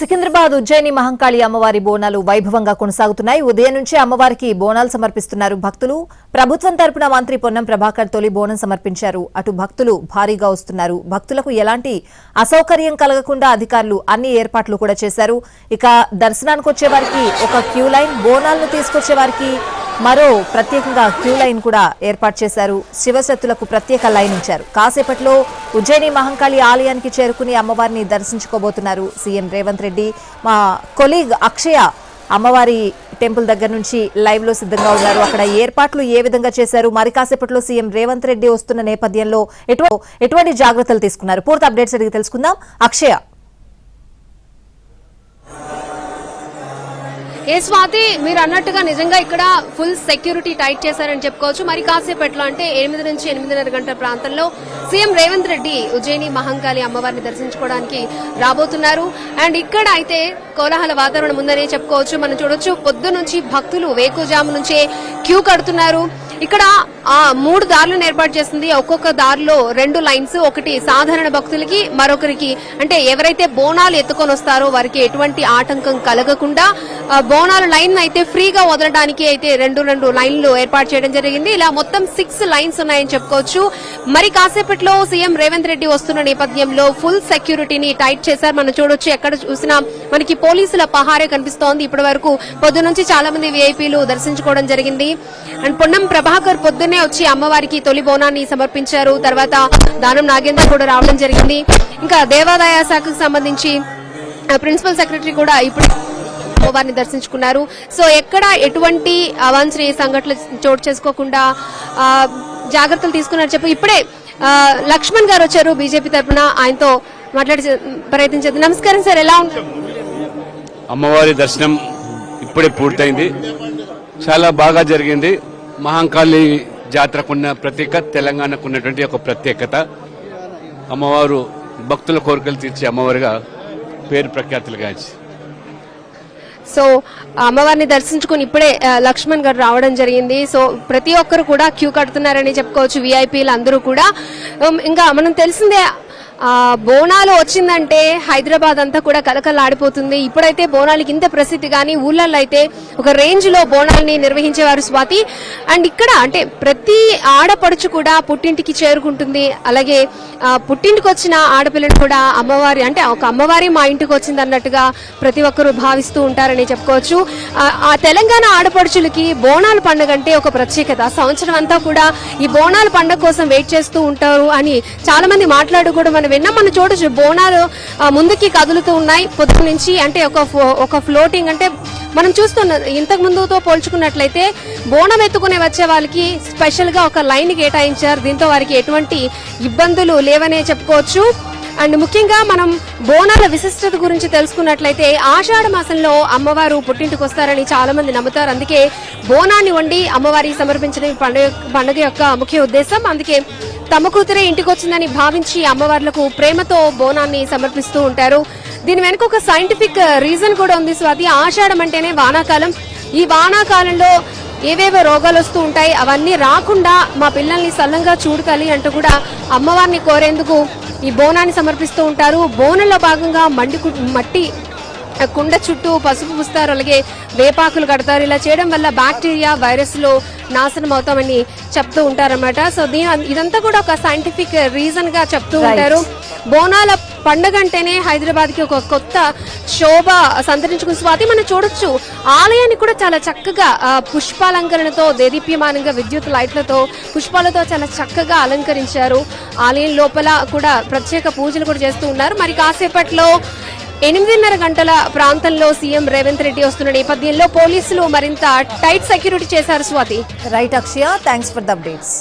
సికింద్రాబాద్ ఉజ్జయిని మహంకాళి అమ్మవారి బోనాలు వైభవంగా కొనసాగుతున్నాయి. ఉదయం నుంచే అమ్మవారికి బోనాలు సమర్పిస్తున్నారు భక్తులు. ప్రభుత్వం తరపున మంత్రి పొన్నం ప్రభాకర్ తొలి బోనం సమర్పించారు. అటు భక్తులు భారీగా వస్తున్నారు. భక్తులకు ఎలాంటి అసౌకర్యం కలగకుండా అధికారులు అన్ని ఏర్పాట్లు కూడా చేశారు. ఇక దర్శనానికి వచ్చేవారికి ఒక క్యూ లైన్ బోనాలను తీసుకొచ్చేవారికి మరో ప్రత్యేకంగా క్యూ లైన్ కూడా ఏర్పాటు చేశారు. శివశక్తులకు ప్రత్యేక లైన్ ఇచ్చారు కాసేపట్లో ఉజ్జయిని మహంకాళి ఆలయానికి చేరుకుని అమ్మవారిని దర్శించుకోబోతున్నారు సీఎం రేవంత్ రెడ్డి. మా కొలీగ్ అక్షయ అమ్మవారి టెంపుల్ దగ్గర నుంచి లైవ్లో సిద్ధంగా ఉన్నారు. అక్కడ ఏర్పాట్లు ఏ విధంగా చేశారు? మరి కాసేపట్లో సీఎం రేవంత్ రెడ్డి వస్తున్న నేపథ్యంలో ఎటువంటి జాగ్రత్తలు తీసుకున్నారు? పూర్తి అప్డేట్స్ అడిగి తెలుసుకుందాం. అక్షయ. ఏ స్వాతి మీరు అన్నట్టుగా నిజంగా ఇక్కడ ఫుల్ సెక్యూరిటీ టైట్ చేశారని చెప్పుకోవచ్చు. మరి కాసేపు ఎట్లా అంటే ఎనిమిది నుంచి ఎనిమిదిన్నర గంటల ప్రాంతంలో సీఎం రేవంత్ రెడ్డి ఉజ్జయిని మహంకాళి అమ్మవారిని దర్శించుకోవడానికి రాబోతున్నారు. అండ్ ఇక్కడ అయితే కోలాహల వాతావరణం ఉందని చెప్పుకోవచ్చు. మనం చూడొచ్చు పొద్దు నుంచి భక్తులు వేకుజాము నుంచే క్యూ కడుతున్నారు. ఇక్కడ ఆ మూడు దారులను ఏర్పాటు చేసింది. ఒక్కొక్క దారిలో రెండు లైన్స్ ఒకటి సాధారణ భక్తులకి మరొకరికి అంటే ఎవరైతే బోనాలు ఎత్తుకొని వస్తారో వారికి ఎటువంటి ఆటంకం కలగకుండా బోనాలు బోనాల లైన్ అయితే ఫ్రీగా వదలడానికి అయితే రెండు రెండు లైన్లు ఏర్పాటు చేయడం జరిగింది. ఇలా మొత్తం సిక్స్ లైన్స్ ఉన్నాయని చెప్పుకోవచ్చు. మరి కాసేపట్లో సీఎం రేవంత్ రెడ్డి వస్తున్న నేపథ్యంలో ఫుల్ సెక్యూరిటీని టైట్ చేశారు. మనం చూడొచ్చు ఎక్కడ చూసినా మనకి పోలీసుల పహారే కనిపిస్తోంది. ఇప్పటి వరకు పొద్దు నుంచి చాలా మంది వీఐపీలు దర్శించుకోవడం జరిగింది. అండ్ పొన్నం ప్రభాకర్ పొద్దున్నే వచ్చి అమ్మవారికి తొలి బోనాన్ని సమర్పించారు. తర్వాత దానం నాగేందర్ కూడా రావడం జరిగింది. ఇంకా దేవాదాయ శాఖకు సంబంధించి ప్రిన్సిపల్ సెక్రటరీ కూడా ఇప్పుడు అమ్మవారిని దర్శించుకున్నారు. సో ఎక్కడ ఎటువంటి అవాంఛనీయ సంఘటనలు చోటు చేసుకోకుండా జాగ్రత్తలు తీసుకున్నారు చెప్పి ఇప్పుడే లక్ష్మణ్ గారు వచ్చారు బీజేపీ తరఫున. ఆయనతో మాట్లాడి ప్రయత్నించేది నమస్కారం సార్ ఎలా ఉన్నారు? అమ్మవారి దర్శనం ఇప్పుడే పూర్తయింది. చాలా బాగా జరిగింది. మహంకాళి జాతరకున్న ప్రత్యేకత తెలంగాణకు ఉన్నటువంటి ఒక ప్రత్యేకత. అమ్మవారు భక్తుల కోరికలు తీర్చే అమ్మవారిగా పేరు ప్రఖ్యాతులుగాంచి సో అమ్మవారిని దర్శించుకుని ఇప్పుడే లక్ష్మణ్ గారు రావడం జరిగింది. సో ప్రతి ఒక్కరు కూడా క్యూ కడుతున్నారని చెప్పుకోవచ్చు. విఐపీలు అందరూ కూడా. ఇంకా మనం తెలిసిందే బోనాలు వచ్చిందంటే హైదరాబాద్ అంతా కూడా కలకలాడిపోతుంది. ఇప్పుడైతే బోనాలకి ఇంత ప్రసిద్ధి కానీ ఊళ్ళల్లో అయితే ఒక రేంజ్లో బోనాల్ని నిర్వహించేవారు స్వాతి. అండ్ ఇక్కడ అంటే ప్రతి ఆడపడుచు కూడా పుట్టింటికి చేరుకుంటుంది. అలాగే పుట్టింటికి వచ్చిన ఆడపిల్లని కూడా అమ్మవారి అంటే ఒక అమ్మవారి మా ఇంటికి వచ్చింది అన్నట్టుగా ప్రతి ఒక్కరూ భావిస్తూ ఉంటారని చెప్పుకోవచ్చు. ఆ, ఆ తెలంగాణ ఆడపడుచులకి బోనాల పండుగ అంటే ఒక ప్రత్యేకత. సంవత్సరం అంతా కూడా ఈ బోనాల పండుగ కోసం వెయిట్ చేస్తూ ఉంటారు అని చాలా మంది మాట్లాడు కూడా మనం విన్నాం. మనం చూడొచ్చు బోనాలు ముందుకి కదులుతూ ఉన్నాయి. పొద్దు నుంచి అంటే ఒక ఫో- ఒక ఫ్లోటింగ్ అంటే మనం చూస్తున్న ఇంతకు ముందుతో పోల్చుకున్నట్లయితే బోనం ఎత్తుకునే వచ్చే వాళ్ళకి స్పెషల్గా ఒక లైన్ కేటాయించారు. దీంతో వారికి ఎటువంటి ఇబ్బందులు లేవనే చెప్పుకోవచ్చు. అండ్ ముఖ్యంగా మనం బోనాల విశిష్టత గురించి తెలుసుకున్నట్లయితే ఆషాఢ మాసంలో అమ్మవారు పుట్టింటికి వస్తారని చాలా మంది నమ్ముతారు. అందుకే బోనాన్ని వండి అమ్మవారికి సమర్పించడం పండుగ పండుగ యొక్క ముఖ్య ఉద్దేశం. అందుకే తమ కూతురే ఇంటికి వచ్చిందని భావించి అమ్మవార్లకు ప్రేమతో బోనాన్ని సమర్పిస్తూ ఉంటారు. దీని వెనుక ఒక సైంటిఫిక్ రీజన్ కూడా ఉంది స్వాతి. ఆషాఢం అంటేనే వానాకాలం. ఈ వానాకాలంలో ఏవేవో రోగాలు వస్తూ ఉంటాయి. అవన్నీ రాకుండా మా పిల్లల్ని సల్లంగా చూడకాలి అంటూ కూడా అమ్మవారిని కోరేందుకు ఈ బోనాన్ని సమర్పిస్తూ ఉంటారు. బోనంలో భాగంగా మండి మట్టి కుండ చుట్టూ పసుపు పూస్తారు అలాగే వేపాకులు కడతారు. ఇలా చేయడం వల్ల బ్యాక్టీరియా వైరస్లు నాశనం అవుతామని చెప్తూ ఉంటారన్నమాట. సో దీని ఇదంతా కూడా ఒక సైంటిఫిక్ రీజన్గా చెప్తూ ఉంటారు. బోనాల పండుగ అంటేనే హైదరాబాద్కి ఒక కొత్త శోభ సంతరించుకున్న స్వాతి. మనం చూడొచ్చు ఆలయాన్ని కూడా చాలా చక్కగా పుష్పాలంకరణతో దేదీప్యమానంగా విద్యుత్ లైట్లతో పుష్పాలతో చాలా చక్కగా అలంకరించారు. ఆలయం లోపల కూడా ప్రత్యేక పూజలు కూడా చేస్తూ ఉన్నారు. మరి కాసేపట్లో ఎనిమిదిన్నర గంటల ప్రాంతంలో సీఎం రేవంత్ రెడ్డి వస్తున్న నేపథ్యంలో పోలీసులు మరింత టైట్ సెక్యూరిటీ చేశారు Swathi. Right Akshaya thanks for the updates